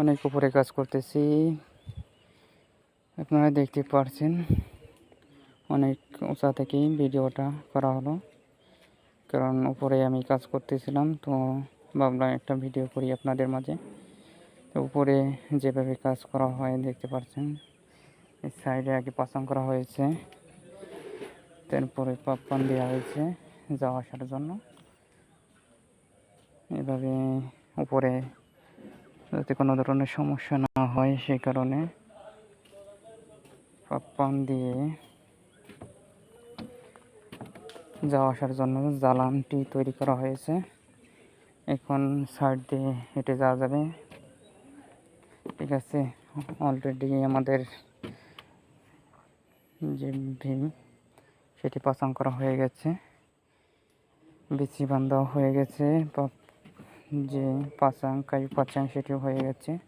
অনেক উপরে কাজ করতেছি। আপনারা দেখতে পারছেন, অনেক উঁচা থেকেই ভিডিওটা করা হলো। কারণ উপরে আমি কাজ করতেছিলাম, তো ভাবলাম একটা ভিডিও করি আপনাদের মাঝে। তো উপরে যেভাবে কাজ করা হয়, দেখতে পাচ্ছেন এই সাইডে আগে পাসাং করা হয়েছে, তারপরে পাপ্পান দেওয়া হয়েছে যাওয়া আসার জন্য। এভাবে উপরে যাতে কোনো ধরনের সমস্যা না হয় সেই কারণে পাপ্পান দিয়ে যাওয়া আসার জন্য জালানটি তৈরি করা হয়েছে। এখন সাইড দিয়ে হেঁটে যাওয়া যাবে। ঠিক আছে অলরেডি আমাদের যে ভীম, সেটি পছন্দ করা হয়ে গেছে। বিচি বান্ধা হয়ে গেছে বা যে পাচাং কাই পাচাং সেটিও হয়ে গেছে।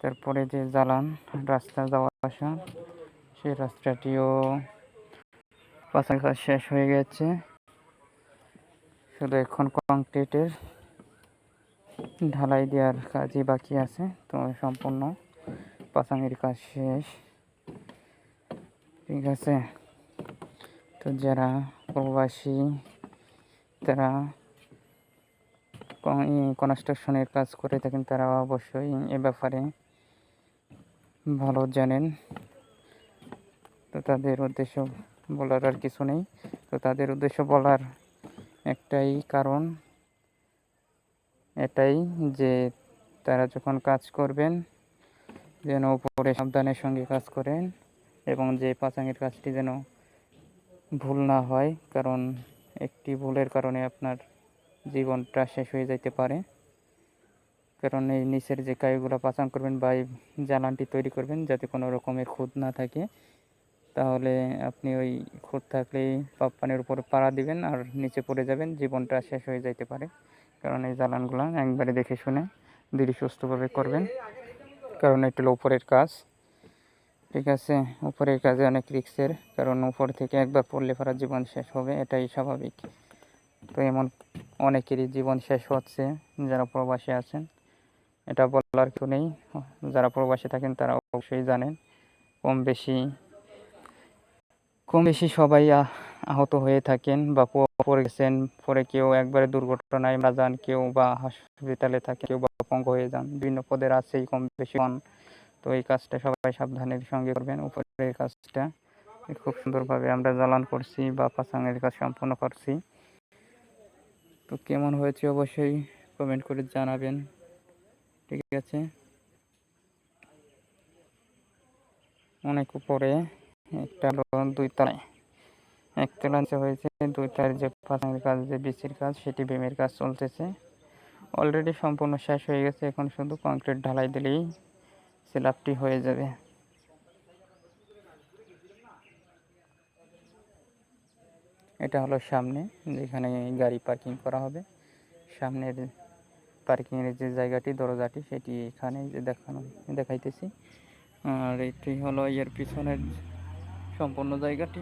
তারপরে যে জ্বালান, রাস্তা যাওয়া আসা, সেই রাস্তাটিও পাচাং কাজ শেষ হয়ে গেছে। শুধু এখন কংক্রিটের ঢালাই দেওয়ার কাজই বাকি আছে। তো সম্পূর্ণ পাচাঙের কাজ শেষ। ঠিক আছে। তো যারা প্রবাসী, তারা কনস্ট্রাকশনের কাজ করে থাকেন তারা অবশ্যই এ ব্যাপারে ভালো জানেন। তো তাদের উদ্দেশ্য বলার আর কিছু নেই। তো তাদের উদ্দেশ্য বলার একটাই কারণ, এটাই যে তারা যখন কাজ করবেন, যেন উপরে সাবধানের সঙ্গে কাজ করেন এবং যে পাচাঙের কাজটি যেন ভুল না হয়, কারণ একটি ভুলের কারণে আপনার জীবনটা শেষ হয়ে যাইতে পারে। কারণ এই নিচের যে কাইগুলো পাচাং করবেন বা এই জ্বালানটি তৈরি করবেন যাতে কোনো রকমের খুদ না থাকে, তাহলে আপনি ওই খুদ থাকলেই পাপ্পানের উপরে পাড়া দিবেন আর নিচে পড়ে যাবেন, জীবনটা শেষ হয়ে যাইতে পারে। কারণ এই জ্বালানগুলো একবারে দেখে শুনে ধীরে সুস্থভাবে করবেন। কারণ এটা হলো উপরের কাজ। ঠিক আছে, উপরের কাজে অনেক রিক্সের কারণ উপর থেকে একবার পড়লে পড়ার জীবন শেষ হবে, এটাই স্বাভাবিক। তো এমন অনেকেরই জীবন শেষ হচ্ছে যারা প্রবাসী আছেন। এটা বলার কেউ নেই। যারা প্রবাসী থাকেন তারা অবশ্যই জানেন কম বেশি কম বেশি সবাই আহত হয়ে থাকেন বা পড়ে গেছেন। পরে কেউ একবারে দুর্ঘটনায় মারা যান, কেউ বা হসপিটালে থাকে কেউ বা পঙ্গ হয়ে যান। বিভিন্ন পদের আছেই কম বেশি হন। তো এই কাজটা সবাই সাবধানের সঙ্গে করবেন। উপরের কাজটা খুব সুন্দরভাবে আমরা জ্বালান করছি বা পাচাঙের কাজ সম্পন্ন করছি। তো কেমন হয়েছে অবশ্যই কমেন্ট করে জানাবেন। ঠিক আছে? অনেক উপরে একটা দুই তলায়। একতলা নিচে হয়েছে, দুই তার যে পাতাঙ্গের কাজ যে বিচির কাজ সেটি বেমের কাজ চলতেছে। অলরেডি সম্পূর্ণ শেষ হয়ে গেছে, এখন শুধু কংক্রিট ঢালাই দিলেই স্ল্যাবটি হয়ে যাবে। এটা হলো সামনে, যেখানে গাড়ি পার্কিং করা হবে। সামনের পার্কিংয়ের যে জায়গাটি, দরজাটি, সেটি এখানে দেখানো, দেখাইতেছি। আর এটি হলো এর পিছনের সম্পূর্ণ জায়গাটি।